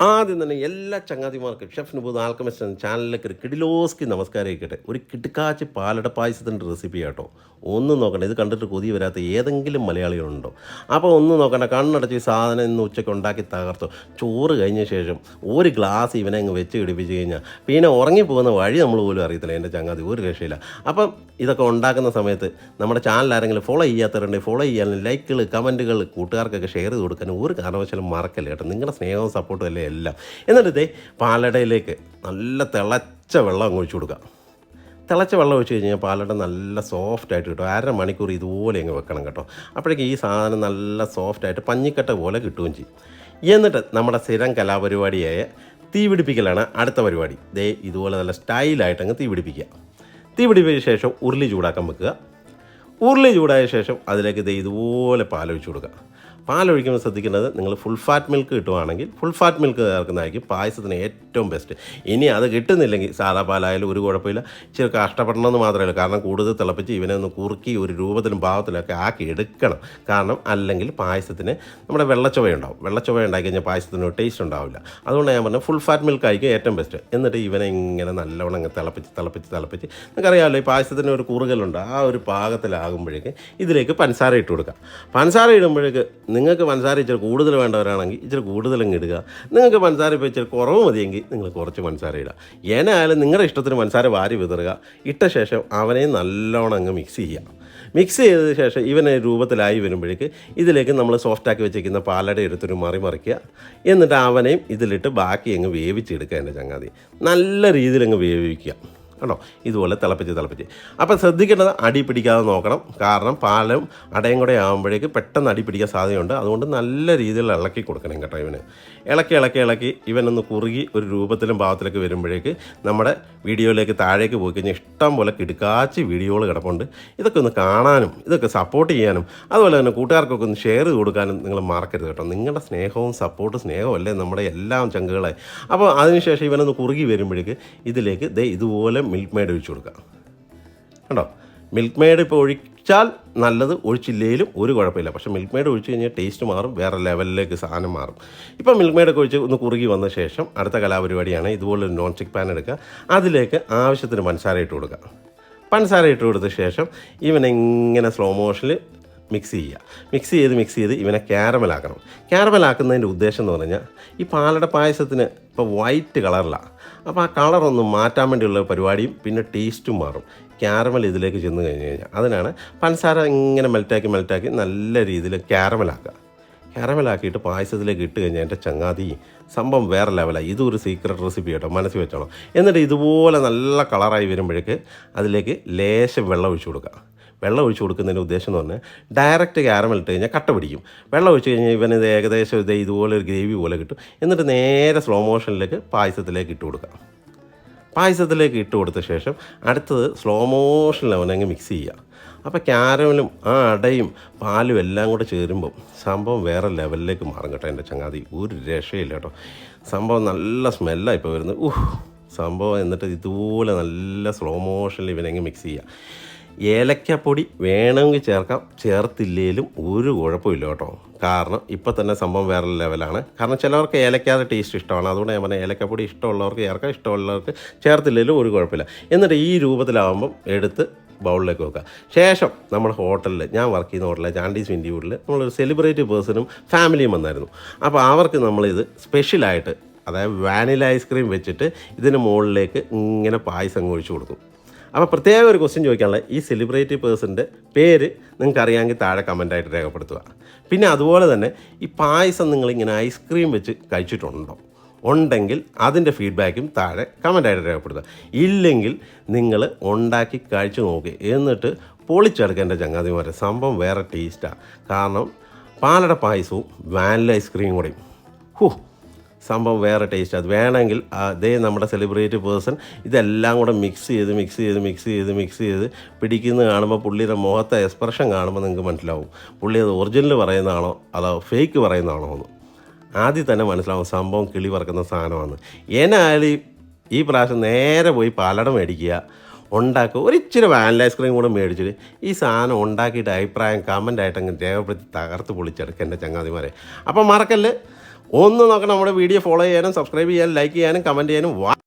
ആദ്യം തന്നെ എല്ലാ ചങ്ങാതിമാർക്കും ഷെഫ് നുബൂദ് ആൽക്കമിസ്റ്റ് എന്ന ചാനലിലേക്ക് ഒരു കിടിലോസ്കി നമസ്കാരം ആയിക്കട്ടെ. ഒരു കിടുക്കാച്ചി പാലട പായസത്തിന്റെ റെസിപ്പി കേട്ടോ ഒന്നും നോക്കണ്ട ഇത് കണ്ടിട്ട് കൊതി വരാത്ത ഏതെങ്കിലും മലയാളികളുണ്ടോ? അപ്പോൾ ഒന്ന് നോക്കണ്ട കണ്ണടച്ച് ഈ സാധനം ഇന്ന് ഉച്ചയ്ക്ക് ഉണ്ടാക്കി തകർത്തു. ചോറ് കഴിഞ്ഞ ശേഷം ഒരു ഗ്ലാസ് ഇവനെ അങ്ങ് വെച്ച് പിടിപ്പിച്ച് കഴിഞ്ഞാൽ പിന്നെ ഉറങ്ങിപ്പോകുന്ന വഴി നമ്മൾ പോലും അറിയത്തില്ല എന്റെ ചങ്ങാതി. ഒരു രക്ഷയില്ല. അപ്പം ഇതൊക്കെ ഉണ്ടാക്കുന്ന സമയത്ത് നമ്മുടെ ചാനൽ ആരെങ്കിലും ഫോളോ ചെയ്യാത്തവരുണ്ടെങ്കിൽ ഫോളോ ചെയ്യാനും ലൈക്കുകൾ കമന്റുകൾ കൂട്ടുകാർക്കൊക്കെ ഷെയർ ചെയ്ത് കൊടുക്കാനും ഒരു കാരണവശാലും മറക്കല്ല കേട്ടോ. നിങ്ങളുടെ സ്നേഹവും സപ്പോർട്ടും അല്ലേ? എല്ലാം. എന്നിട്ട് ഇതേ പാലടയിലേക്ക് നല്ല തിളച്ച വെള്ളം അങ്ങ് ഒഴിച്ചു കൊടുക്കുക. തിളച്ച വെള്ളം ഒഴിച്ച് കഴിഞ്ഞാൽ പാലട നല്ല സോഫ്റ്റായിട്ട് കിട്ടും. അര മണിക്കൂർ ഇതുപോലെ അങ്ങ് വെക്കണം കേട്ടോ. അപ്പോഴേക്കും ഈ സാധനം നല്ല സോഫ്റ്റായിട്ട് പഞ്ഞിക്കട്ട പോലെ കിട്ടുകയും ചെയ്യും. എന്നിട്ട് നമ്മുടെ സ്ഥിരം കലാപരിപാടിയായ തീ പിടിപ്പിക്കലാണ് അടുത്ത പരിപാടി. ദേ ഇതുപോലെ നല്ല സ്റ്റൈലായിട്ട് അങ്ങ് തീ പിടിപ്പിക്കുക തീ പിടിപ്പിച്ച ശേഷം ഉരുളി ചൂടാക്കാൻ വെക്കുക. ഉരുളി ചൂടായ ശേഷം അതിലേക്ക് ദേ ഇതുപോലെ പാലൊഴിച്ച് കൊടുക്കുക. പാലൊഴിക്കുമ്പോൾ ശ്രദ്ധിക്കേണ്ടത് നിങ്ങൾ ഫുൾ ഫാറ്റ് മിൽക്ക് കിട്ടുവാണെങ്കിൽ ഫുൾ ഫാറ്റ് മിൽക്ക് ചേർക്കുന്നതായിരിക്കും പായസത്തിന് ഏറ്റവും ബെസ്റ്റ് ഇനി അത് കിട്ടുന്നില്ലെങ്കിൽ സാധാ പാലായാലും ഒരു കുഴപ്പമില്ല. ഇച്ചിരി കഷ്ടപ്പെടണമെന്ന് ഉള്ളൂ. കാരണം കൂടുതൽ തിളപ്പിച്ച് ഇവനെ ഒന്ന് കുറുക്കി ഒരു രൂപത്തിലും ഭാവത്തിലൊക്കെ ആക്കി എടുക്കണം. കാരണം അല്ലെങ്കിൽ പായസത്തിന് നമ്മുടെ വെള്ളച്ചുവയുണ്ടാവും വെള്ളച്ചുവ ഉണ്ടാക്കി കഴിഞ്ഞാൽ പായസത്തിന് ടേസ്റ്റ് ഉണ്ടാവില്ല. അതുകൊണ്ട് ഞാൻ പറഞ്ഞത് ഫുൾ ഫാറ്റ് മിൽക്ക് ആയിരിക്കും ഏറ്റവും ബെസ്റ്റ് എന്നിട്ട് ഇവനെ ഇങ്ങനെ നല്ലവണ്ണം അങ്ങ് തിളപ്പിച്ച് തിളപ്പിച്ച് തിളപ്പിച്ച്. നിങ്ങൾക്കറിയാമല്ലോ ഈ പായസത്തിന് ഒരു കുറുകലുണ്ട്. ആ ഒരു പാകത്തിലാകുമ്പോഴേക്ക് ഇതിലേക്ക് പഞ്ചസാര ഇട്ട് കൊടുക്കുക പഞ്ചസാര ഇടുമ്പോഴേക്ക് നിങ്ങൾക്ക് പഞ്ചസാര ഇച്ചിരി കൂടുതൽ വേണ്ടവരാണെങ്കിൽ ഇച്ചിരി കൂടുതൽ അങ്ങ് ഇടുക. നിങ്ങൾക്ക് പഞ്ചസാര ഇപ്പോൾ ഇച്ചിരി കുറവ് മതിയെങ്കിൽ നിങ്ങൾ കുറച്ച് പഞ്ചസാര ഇടുക. ഏനായാലും നിങ്ങളുടെ ഇഷ്ടത്തിന് പഞ്ചസാര വാരി വിതറുക. ഇട്ട ശേഷം അവനെ നല്ലോണം അങ്ങ് മിക്സ് ചെയ്യുക. മിക്സ് ചെയ്തതിന് ശേഷം ഇവനെ രൂപത്തിലായി വരുമ്പോഴേക്ക് ഇതിലേക്ക് നമ്മൾ സോഫ്റ്റാക്കി വെച്ചിരിക്കുന്ന പാലട എടുത്തൊരു മറി മറിക്കുക. എന്നിട്ട് അവനെയും ഇതിലിട്ട് ബാക്കി അങ്ങ് വേവിച്ചെടുക്കുക എന്റെ ചങ്ങാതി. നല്ല രീതിയിൽ അങ്ങ് വേവിക്കുക. കണ്ടോ? ഇതുപോലെ തിളപ്പിച്ച് തിളപ്പിച്ച്. അപ്പോൾ ശ്രദ്ധിക്കേണ്ടത് അടി പിടിക്കാതെ നോക്കണം. കാരണം പാലും അടയും കൂടെ ആകുമ്പോഴേക്ക് പെട്ടെന്ന് അടി പിടിക്കാൻ സാധ്യതയുണ്ട്. അതുകൊണ്ട് നല്ല രീതിയിൽ ഇളക്കി കൊടുക്കണം കേട്ടോ ഇവന്. ഇളക്കി ഇളക്കി ഇളക്കി ഇവനൊന്ന് കുറുകി ഒരു രൂപത്തിലും ഭാവത്തിലൊക്കെ വരുമ്പോഴേക്ക് നമ്മുടെ വീഡിയോയിലേക്ക് താഴേക്ക് പോയി കഴിഞ്ഞാൽ ഇഷ്ടം പോലെ കിടുക്കാച്ചി വീഡിയോകൾ കിടപ്പുണ്ട്. ഇതൊക്കെ ഒന്ന് കാണാനും ഇതൊക്കെ സപ്പോർട്ട് ചെയ്യാനും അതുപോലെ തന്നെ കൂട്ടുകാർക്കൊക്കെ ഒന്ന് ഷെയർ കൊടുക്കാനും നിങ്ങൾ മറക്കരുത് കേട്ടോ. നിങ്ങളുടെ സ്നേഹവും സപ്പോർട്ട് അല്ലേ നമ്മുടെ എല്ലാം ചങ്കുകളെ. അപ്പോൾ അതിനുശേഷം ഇവനൊന്ന് കുറുകി വരുമ്പോഴേക്ക് ഇതിലേക്ക് ദേ ഇതുപോലെ മിൽക്ക് മെയ്ഡ് ഒഴിച്ചു കൊടുക്കുക. കണ്ടോ? മിൽക്ക് മെയ്ഡ് ഇപ്പോൾ ഒഴിച്ചാൽ നല്ലത് ഒഴിച്ചില്ലേലും ഒരു കുഴപ്പമില്ല. പക്ഷേ മിൽക്ക് മെയ്ഡ് ഒഴിച്ച് കഴിഞ്ഞാൽ ടേസ്റ്റ് മാറും വേറെ ലെവലിലേക്ക് സാധനം മാറും. ഇപ്പോൾ മിൽക്ക് മെയ്ഡൊക്കെ ഒഴിച്ച് ഒന്ന് കുറുകി വന്ന ശേഷം അടുത്ത കലാപരിപാടിയാണ് ഇതുപോലെ നോൺ സ്റ്റിക് പാൻ എടുക്കുക. അതിലേക്ക് ആവശ്യത്തിന് പഞ്ചസാര ഇട്ട് കൊടുക്കുക. പഞ്ചസാര ഇട്ട് കൊടുത്ത ശേഷം ഇങ്ങനെ സ്ലോ മോഷനിൽ മിക്സ് ചെയ്യുക മിക്സ് ചെയ്ത് മിക്സ് ചെയ്ത് ഇവനെ ക്യാരമലാക്കണം ക്യാരമലാക്കുന്നതിന്റെ ഉദ്ദേശം എന്ന് പറഞ്ഞാൽ ഈ പാലട പായസത്തിന് ഇപ്പോൾ വൈറ്റ് കളറിലാണ് അപ്പോൾ ആ കളറൊന്ന് മാറ്റാൻ വേണ്ടിയുള്ള പരിപാടിയും പിന്നെ ടേസ്റ്റും മാറും. ക്യാരമൽ ഇതിലേക്ക് ചെന്ന് കഴിഞ്ഞ് കഴിഞ്ഞാൽ അതിനാണ് പഞ്ചസാര ഇങ്ങനെ മെൽറ്റാക്കി മെൽറ്റാക്കി നല്ല രീതിയിൽ ക്യാരമലാക്കുക കാരമലാക്കിയിട്ട് പായസത്തിലേക്ക് ഇട്ട് കഴിഞ്ഞാൽ എന്റെ ചങ്ങാതി സംഭവം വേറെ ലെവലാണ് ഇതൊരു സീക്രട്ട് റെസിപ്പി കേട്ടോ മനസ്സിൽ വെച്ചോണം എന്നിട്ട് ഇതുപോലെ നല്ല കളറായി വരുമ്പോഴേക്ക് അതിലേക്ക് ലേശം വെള്ളം ഒഴിച്ചു കൊടുക്കുക. വെള്ളം ഒഴിച്ച് കൊടുക്കുന്നതിന്റെ ഉദ്ദേശം എന്ന് പറഞ്ഞാൽ ഡയറക്റ്റ് ക്യാരമൽ ഇട്ട് കഴിഞ്ഞാൽ കട്ട പിടിക്കും. വെള്ളം ഒഴിച്ച് കഴിഞ്ഞാൽ ഇവന് ഇത് ഏകദേശം ഇത് ഇതുപോലെ ഒരു ഗ്രേവി പോലെ കിട്ടും. എന്നിട്ട് നേരെ സ്ലോ മോഷനിലേക്ക് പായസത്തിലേക്ക് ഇട്ട് കൊടുക്കാം. പായസത്തിലേക്ക് ഇട്ട് കൊടുത്ത ശേഷം അടുത്തത് സ്ലോ മോഷനിൽ അവനങ്ങ് മിക്സ് ചെയ്യുക. അപ്പോൾ ക്യാരമലും ആ അടയും പാലും എല്ലാം കൂടെ ചേരുമ്പം സംഭവം വേറെ ലെവലിലേക്ക് മാറും കേട്ടോ എന്റെ ചങ്ങാതി. ഒരു രക്ഷയില്ല കേട്ടോ. സംഭവം നല്ല സ്മെല്ലാണ് ഇപ്പോൾ വരുന്നത്. ഊഹ് സംഭവം എന്നിട്ട് ഇതുപോലെ നല്ല സ്ലോ മോഷനിൽ ഇവനങ്ങ് മിക്സ് ചെയ്യുക. ഏലക്കപ്പൊടി വേണമെങ്കിൽ ചേർക്കാം. ചേർത്തില്ലേലും ഒരു കുഴപ്പമില്ല കേട്ടോ. കാരണം ഇപ്പോൾ തന്നെ സംഭവം വേറെ ലെവലാണ്. കാരണം ചിലവർക്ക് ഏലക്കാതെ ടേസ്റ്റ് ഇഷ്ടമാണ്. അതുകൊണ്ട് ഞാൻ പറഞ്ഞ ഏലക്കപ്പൊടി ഇഷ്ടമുള്ളവർക്ക് ചേർക്കാം ഇഷ്ടമുള്ളവർക്ക് ചേർത്തില്ലേലും ഒരു കുഴപ്പമില്ല. എന്നിട്ട് ഈ രൂപത്തിലാവുമ്പം എടുത്ത് ബൗളിലേക്ക് വെക്കുക. ശേഷം നമ്മുടെ ഹോട്ടലിൽ ഞാൻ വർക്ക് ചെയ്യുന്ന ഹോട്ടലിൽ ചാണ്ടീസ് വിൻഡിവുഡിൽ നമ്മളൊരു സെലിബ്രിറ്റി പേഴ്സണും ഫാമിലിയും വന്നായിരുന്നു. അപ്പോൾ അവർക്ക് നമ്മളിത് സ്പെഷ്യലായിട്ട് അതായത് വാനില ഐസ്ക്രീം വെച്ചിട്ട് ഇതിന് മുകളിലേക്ക് ഇങ്ങനെ പായസം ഒഴിച്ചു കൊടുക്കും അപ്പോൾ പ്രത്യേക ഒരു ക്വസ്റ്റ്യൻ ചോദിക്കാനുള്ളത്. ഈ സെലിബ്രിറ്റി പേഴ്സന്റെ പേര് നിങ്ങൾക്ക് അറിയാമെങ്കിൽ താഴെ കമന്റായിട്ട് രേഖപ്പെടുത്തുക. പിന്നെ അതുപോലെ തന്നെ ഈ പായസം നിങ്ങളിങ്ങനെ ഐസ്ക്രീം വെച്ച് കഴിച്ചിട്ടുണ്ടോ? ഉണ്ടെങ്കിൽ അതിന്റെ ഫീഡ്ബാക്കും താഴെ കമന്റായിട്ട് രേഖപ്പെടുത്തുക. ഇല്ലെങ്കിൽ നിങ്ങൾ ഉണ്ടാക്കി കഴിച്ചു നോക്കി. എന്നിട്ട് പൊളിച്ചെടുക്കേണ്ട ചങ്ങാതിമാരെ സംഭവം വേറെ ടേസ്റ്റാണ് കാരണം പാലട പായസവും വാനില ഐസ്ക്രീമും കൂടെയും ഹൂ. സംഭവം വേറെ ടേസ്റ്റ് അത് വേണമെങ്കിൽ അതേ നമ്മുടെ സെലിബ്രേറ്റ് പേഴ്സൺ ഇതെല്ലാം കൂടെ മിക്സ് ചെയ്ത് മിക്സ് ചെയ്ത് മിക്സ് ചെയ്ത് മിക്സ് ചെയ്ത് പിടിക്കുന്നത് കാണുമ്പോൾ പുള്ളിയുടെ മുഖത്തെ എക്സ്പ്രഷൻ കാണുമ്പോൾ നിങ്ങൾക്ക് മനസ്സിലാവും. പുള്ളി അത് ഒറിജിനൽ പറയുന്നതാണോ അതോ ഫേക്ക് പറയുന്നതാണോ എന്ന്. ആദ്യം തന്നെ മനസ്സിലാവും സംഭവം കിളി പറക്കുന്ന സാധനമാണ് ഏനായാലും ഈ- പ്രാവശ്യം നേരെ പോയി പാലട മേടിക്കുക. ഉണ്ടാക്കുക. ഒരിച്ചിരി വാനില ഐസ്ക്രീം കൂടെ മേടിച്ചിട്ട് ഈ സാധനം ഉണ്ടാക്കിയിട്ട് അഭിപ്രായം കമന്റായിട്ടങ്ങ് രേഖപ്പെടുത്തി തകർത്ത് പൊളിച്ചെടുക്കുക എന്റെ ചങ്ങാതിമാരെ. അപ്പം മറക്കല്ല്. ഒന്നും നോക്കണം നമ്മുടെ വീഡിയോ ഫോളോ ചെയ്യാനും സബ്സ്ക്രൈബ് ചെയ്യാനും ലൈക്ക് ചെയ്യാനും കമന്റ് ചെയ്യാനും